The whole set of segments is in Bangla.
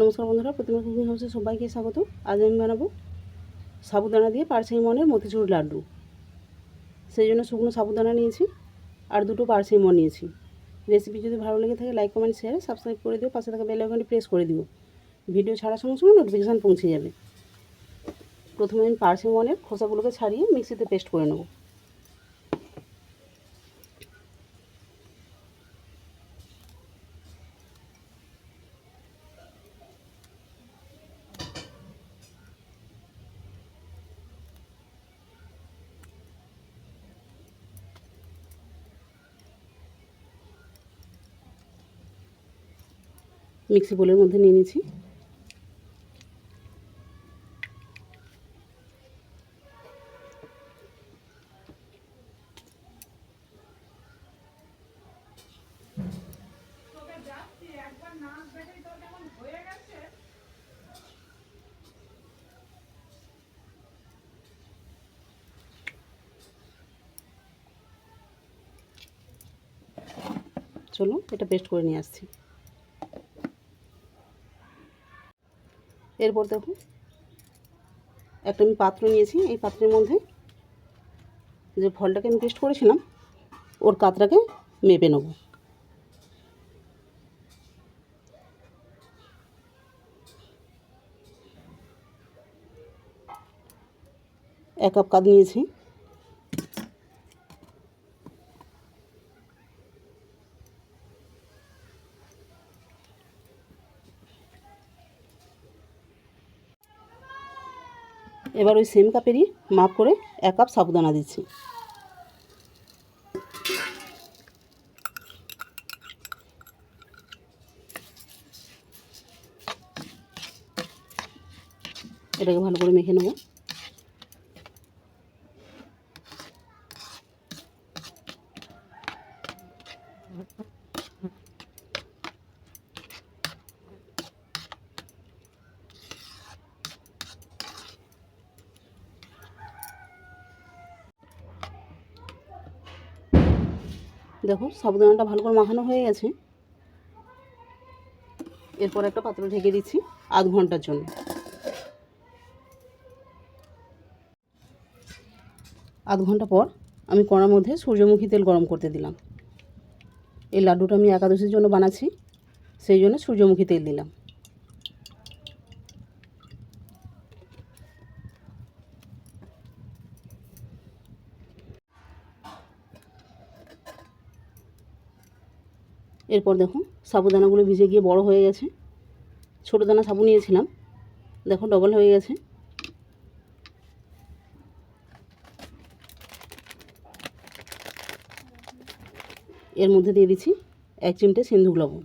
নমস্কার বন্ধুরা, প্রতিমা কুকিং হাউসে সবাইকে স্বাগত আজ আমি বানাবো সাবুদানা দিয়ে পারসাই মনের মতিচুর লাড্ডু। সেই জন্য শুকনো সাবুদানা নিয়েছি আর দুটো পারসাই মন নিয়েছি। রেসিপি যদি ভালো লেগে থাকে, লাইক, কমেন্ট শেয়ার সাবস্ক্রাইব করে দিও। পাশে থাকা বেল আইকনটি প্রেস করে দিও। ভিডিও ছাড়ার সঙ্গে সঙ্গে নোটিফিকেশান পৌঁছে যাবে। প্রথমে আমি পারসাই মনের খোসাগুলোকে ছাড়িয়ে মিক্সিতে পেস্ট করে নেব। মিক্সি বোলের মধ্যে নিয়ে নিয়েছি চলো এটা পেস্ট করে নিয়ে আসছি। এরপর দেখুন একটা আমি পাত্র নিয়েছি এই পাত্রের মধ্যে। যে ফলটাকে আমি পেস্ট করেছিলাম, ওর কাতরাকে মেপে নেব। এক কাপ কাদ নিয়েছি। এবার ওই সেম কাপেরই মাপ করে এক কাপ সাবুদানা দিচ্ছি। এটাকে ভালো করে মেখে নেব। দেখো সাবুদানাটা ভালো করে মাখানো হয়ে গেছে। এরপর একটা পাত্র ঢেকে দিচ্ছি আধ ঘণ্টার জন্য। আধ ঘণ্টা পর আমি কড়ার মধ্যে সূর্যমুখী তেল গরম করতে দিলাম। এই লাড্ডুটা আমি একাদশীর জন্য বানাচ্ছি, সেই জন্য সূর্যমুখী তেল দিলাম। এরপর দেখো সাবুদানাগুলো ভিজে গিয়ে বড় হয়ে গেছে। ছোটো দানা সাবু নিয়েছিলাম। দেখো ডবল হয়ে গেছে। এর মধ্যে দিয়ে দিচ্ছি এক চিমটে সিন্ধু লবণ।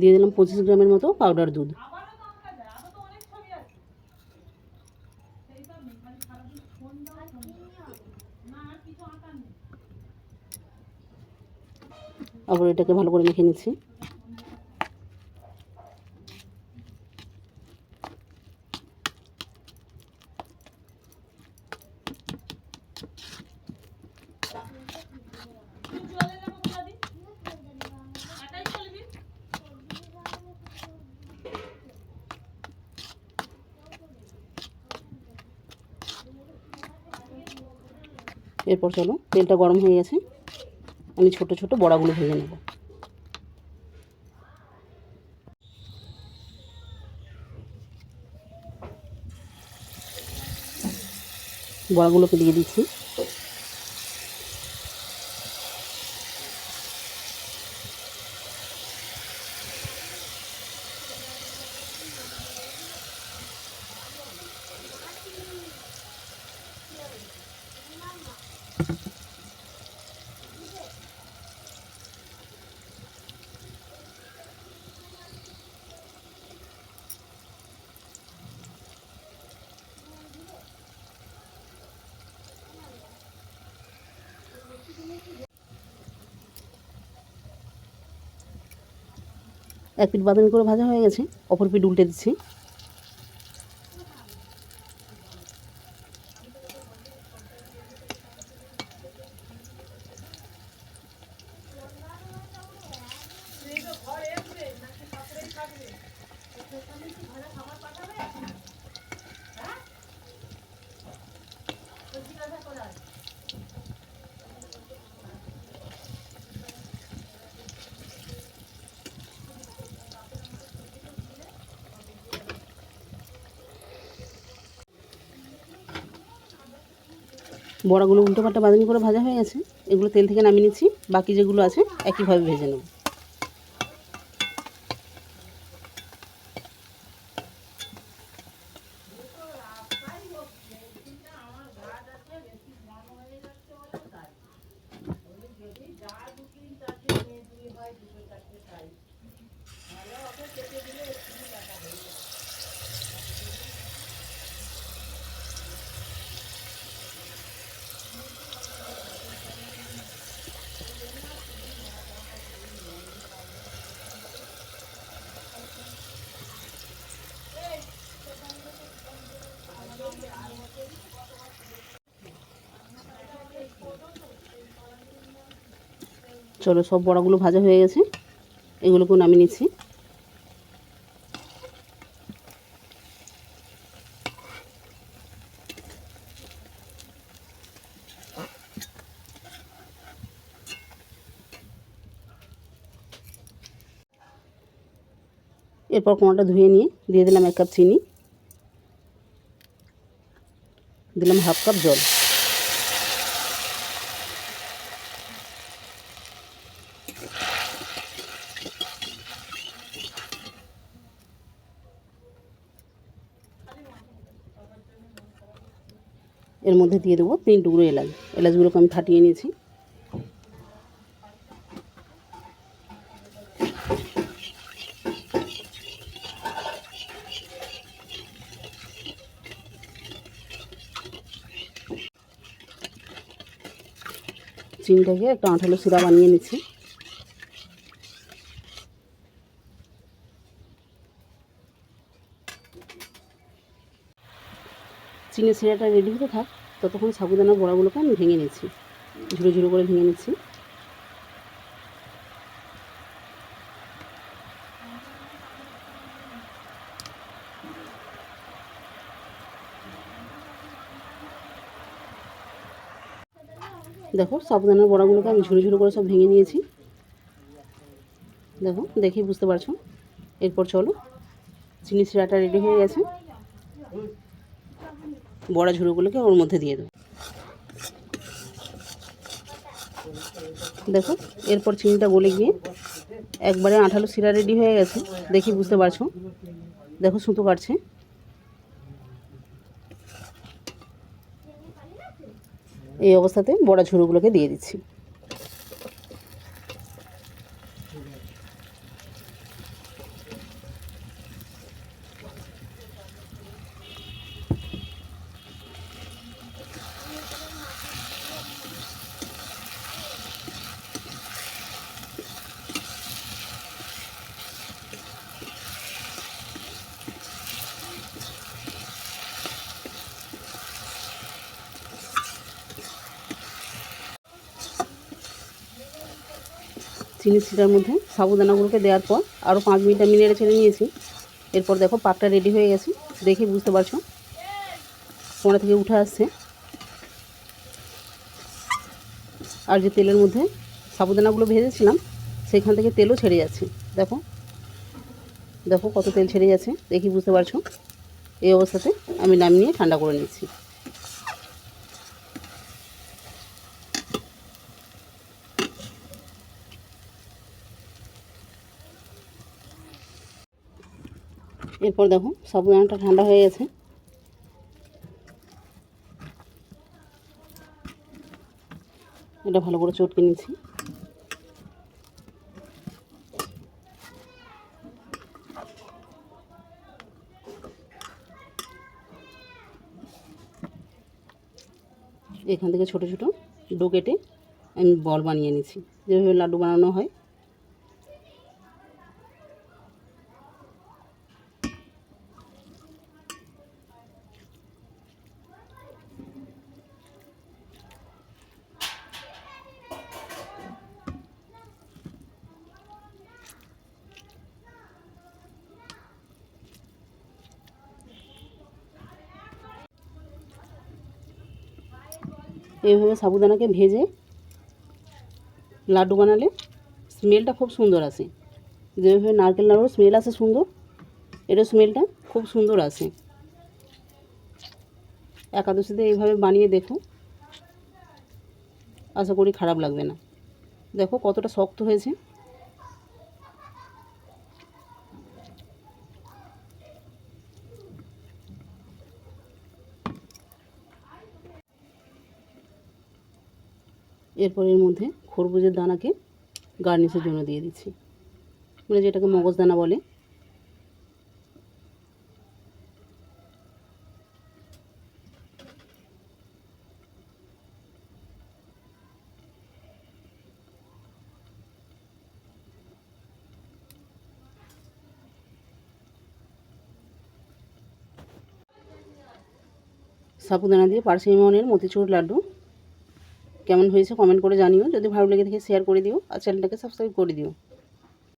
দিয়ে দিলাম পঁচিশ গ্রামের মতো পাউডার দুধ। আবার এটাকে ভালো করে মেখে নিচ্ছি। এরপর চলো তেলটা গরম হয়ে গেছে। আমি ছোট ছোট বড়াগুলো ভেজে নেব। বড়াগুলোকে দিয়ে দিচ্ছি। এক পিঠ বাদামি করে ভাজা হয়ে গেছে। অপর পিঠ উল্টে দিচ্ছি। বড়াগুলো উল্টো পাল্টা বাদামি করে ভাজা হয়ে গেছে, এগুলো তেল থেকে নামিয়ে নিচ্ছি, বাকি যেগুলো আছে একইভাবে ভেজে নেব। চলো, সব বড়াগুলো ভাজা হয়ে গেছে। এগুলোকেও নামিয়ে নিচ্ছি। এরপর কোনোটা ধুয়ে নিয়ে দিয়ে দিলাম এক কাপ চিনি। দিলাম হাফ কাপ জল। এর মধ্যে দিয়ে দেবো তিন টুকরো এলাচ। এলাচগুলোকে আমি ফাটিয়ে নিয়েছি। চিনিটাকে একটা আঠালো সিরা বানিয়ে নিচ্ছি। চিনি সিরাটা রেডি হতে থাক, ততক্ষণ সাবুদানা বড়াগুলোকে আমি ভেঙে নিচ্ছি। ঝুড়ো ঝুড়ো করে ভেঙে নিচ্ছি। দেখো, সাবুদানার বড়াগুলোকে আমি ঝুড়ো ঝুড়ো করে সব ভেঙে নিয়েছি। দেখো, দেখেই বুঝতে পারছ। এরপর চলো, চিনি সিরাটা রেডি হয়ে গেছে। বড়া ঝুড়োগুলোকে ওর মধ্যে দিয়ে দেবো। দেখো, এরপর চিনিটা গলে গিয়ে একবারে আঠালো শিরা রেডি হয়ে গেছে, দেখি বুঝতে পারছ? দেখো, সুতো কাটছে। এই অবস্থাতে বড়া ঝুড়োগুলোকে দিয়ে দিচ্ছি। চিনি শিরার মধ্যে সাবুদানাগুলোকে দেওয়ার পর আরও পাঁচ মিনিট আমি নেড়ে ছেড়ে নিয়েছি। এরপর দেখো পাকটা রেডি হয়ে গেছে। দেখে বুঝতে পারছ? কোনা থেকে উঠে আসছে। আর যে তেলের মধ্যে সাবুদানাগুলো ভেজেছিলাম, সেখান থেকে তেলও ছেড়ে যাচ্ছে। দেখো? দেখো কত তেল ছেড়ে যাচ্ছে। দেখি বুঝতে পারছ? এই অবস্থাতে আমি নামিয়ে ঠান্ডা করে নিচ্ছি। এরপর দেখো সাবুদানাটা ঠান্ডা হয়ে গেছে। এটা ভালো করে চটকে নিচ্ছি। এখান থেকে ছোট ছোট ডো কেটে আমি বল বানিয়ে নিচ্ছি। যেভাবে লাড্ডু বানানো হয় এইভাবে সাবুদানাকে ভেজে লাড্ডু বানালে স্মেলটা খুব সুন্দর আসে। যেভাবে নারকেল নাড়ুর স্মেল আসে সুন্দর এটার স্মেলটা খুব সুন্দর আসে। একাদশীতে এইভাবে বানিয়ে দেখো। আশা করি খারাপ লাগবে না। দেখো কতটা শক্ত হয়েছে। এরপর এর মধ্যে খরবুজের দানাকে গার্নিশের জন্য দিয়ে দিচ্ছি। মানে যেটাকে মগজ দানা বলে। সাবুদানা দিয়ে পার্সিমনের মতিচুর লাড্ডু কেমন হয়েছে কমেন্ট করে জানিও। যদি ভালো লেগে থাকে শেয়ার করে দিও আর চ্যানেলটাকে সাবস্ক্রাইব করে দিও।